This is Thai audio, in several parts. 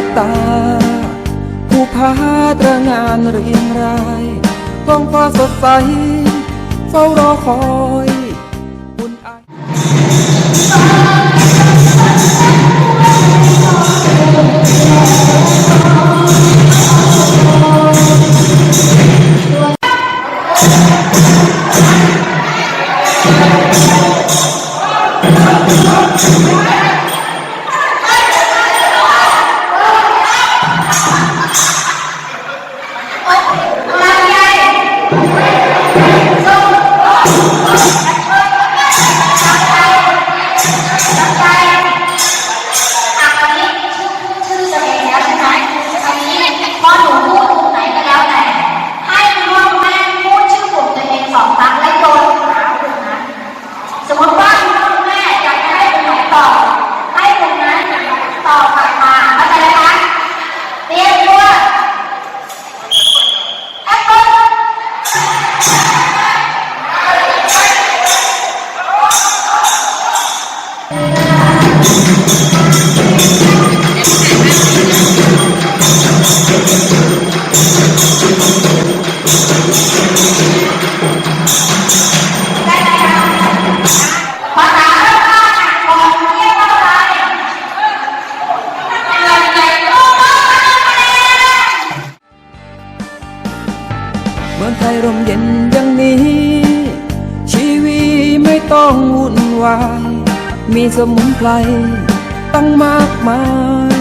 ลับตา ผู้พาตระงานเรียงรายท้องฟ้าสดใส เฝ้ารอคอย อุ่นไอ เมื่อไรเงินใหญ่โตมากคะแนนเมืองไทยร่มเย็นอย่างนี้ ชีวิตไม่ต้องวุ่นวาย มีสมุนไพรตั้งมากมาย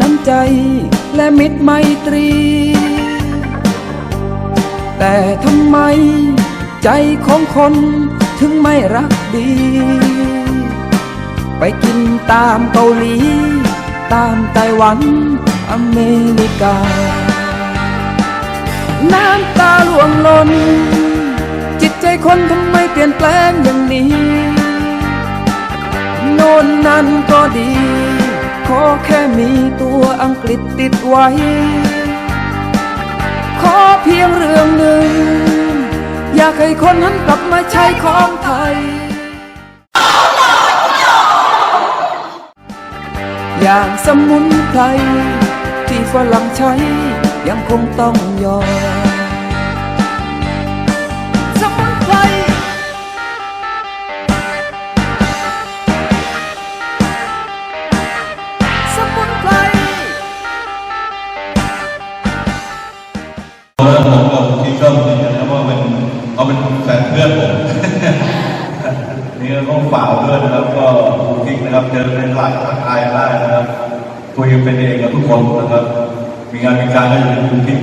น้ำใจและมิตรไมตรี แต่ทำไม ใจของคนถึงไม่รักดี ไปกินตามเกาหลี ตามไต้หวัน อเมริกา น้ำตาหลวงลน จิตใจคนทำไมเปลี่ยนแปลงอย่างนี้ โน่นนั่นก็ดี ขอแค่มีตัวอังกฤษติดไว้ ขอเพียงเรื่องหนึ่ง อยากให้คนหันกลับมาใช้ของไทย อย่างสมุนไพรที่ฝรั่งใช้ยังคงต้องยอม แล้วผมกับคุณกิ๊กก็ยืนยันนะว่าเป็นเขาเป็นแฟนเพื่อนผมนี่ก็ต้องฝ่ากด้วยนะครับ ก็คุณกิ๊กนะครับเจอในหลายทักทายได้นะครับคุยเป็นเองกับทุกคนนะครับ มีงานมีการก็อยู่ในคุณกิ๊ก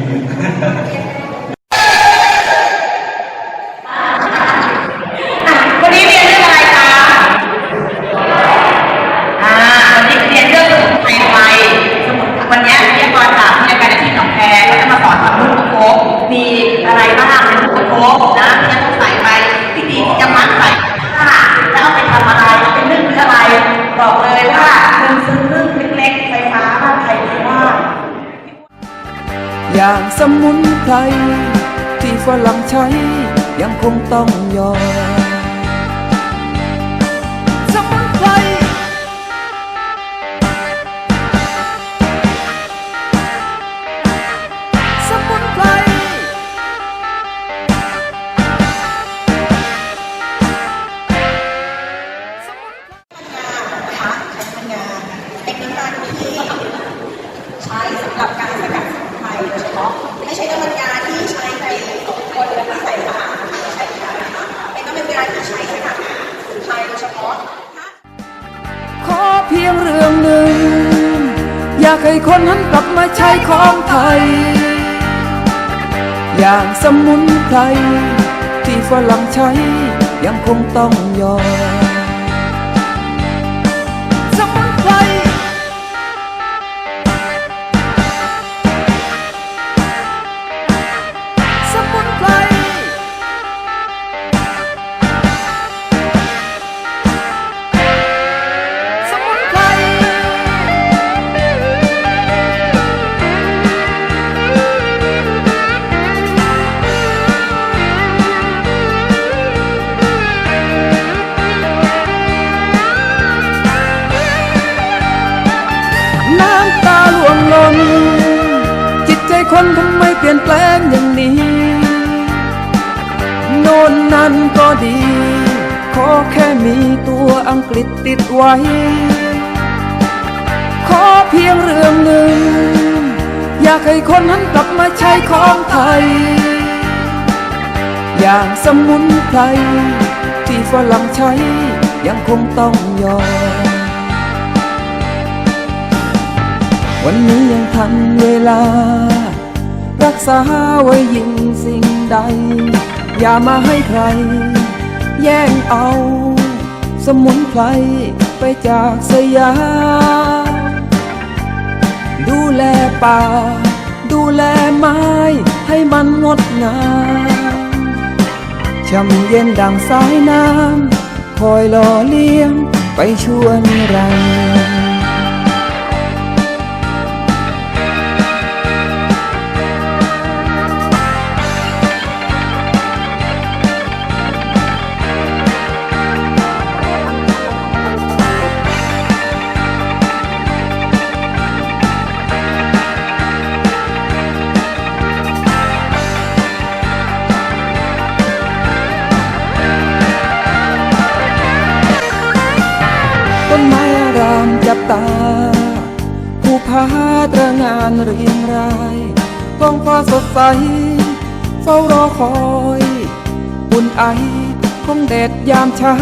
สมุนไพรที่ฝรั่งใช้ยังคงต้องยอมสมุนไพรสมุนไพรใช้สำหรับการสกัดสมุนไพร โดยเฉพาะไม่ใช่น้ำมันงาที่ใช้ในคนที่ใส่อาหาไม่ใช่ค่ะนะคะเป็นน้ำมันงาที่ใช้สกัดสมุนไพรโดยเฉพาะขอเพียงเรื่องหนึ่ง อยากให้คนหันกลับมาใช้ของไทย อย่างสมุนไพรที่ฝรั่งใช้ยังคงต้องยอม ก็ดี ขอแค่มีตัวอังกฤษติดไว้ ขอเพียงเรื่องหนึ่ง อยากให้คนนั้นกลับมาใช้ของไทย อย่างสมุนไพรที่ฝรั่งใช้ยังคงต้องยอมวันนี้ยังทันเวลา รักษาไว้ยิ่งสิ่งใด อย่ามาให้ใคร แย่งเอา สมุนไพรไปจากสยาม ดูแลป่า ดูแลไม้ให้มันงดงามช่ำเย็นดังสายน้ำ คอยหล่อเลี้ยงไปชวนรันดร์ต้ ตา ผู้พาตรงานเรียงรายท้องฟ้าสดใส เฝ้ารอคอยอุ่นไอของแดดยามเช้า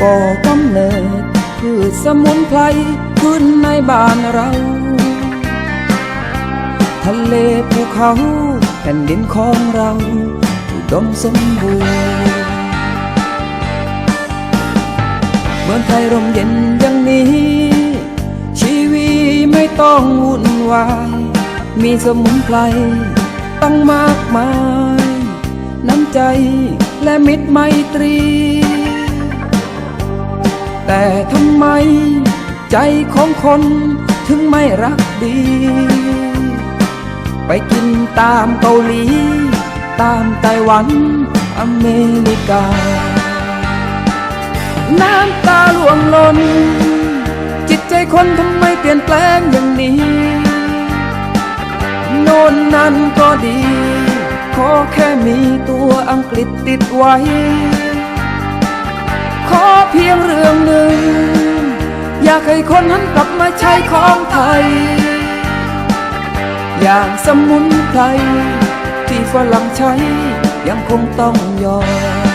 ก่อกำเนิดพืชสมุนไพรขึ้นในบ้านเรา ทะเลภูเขาแผ่นดินของเราอุดมสมบูรณ์ เมืองไทยร่มเย็นอย่างนี้ ชีวิตไม่ต้องวุ่นวาย มีสมุนไพรตั้งมากมาย น้ำใจและมิตรไมตรี แต่ทำไมใจของคนถึงไม่รักดี ไปกินตามเกาหลี ตามไต้หวันอเมริกา น้ำตาหลวงหล้นจิตใจคนทำไมเปลี่ยนแปลงอย่างนี้โน่นนั่นก็ดี ขอแค่มีตัวอังกฤษติดไว้ ขอเพียงเรื่องหนึ่ง อยากให้คนนั้นกลับมาใช้ของไทย อย่างสมุนไพรที่ฝรั่งใช้ยังคงต้องยอม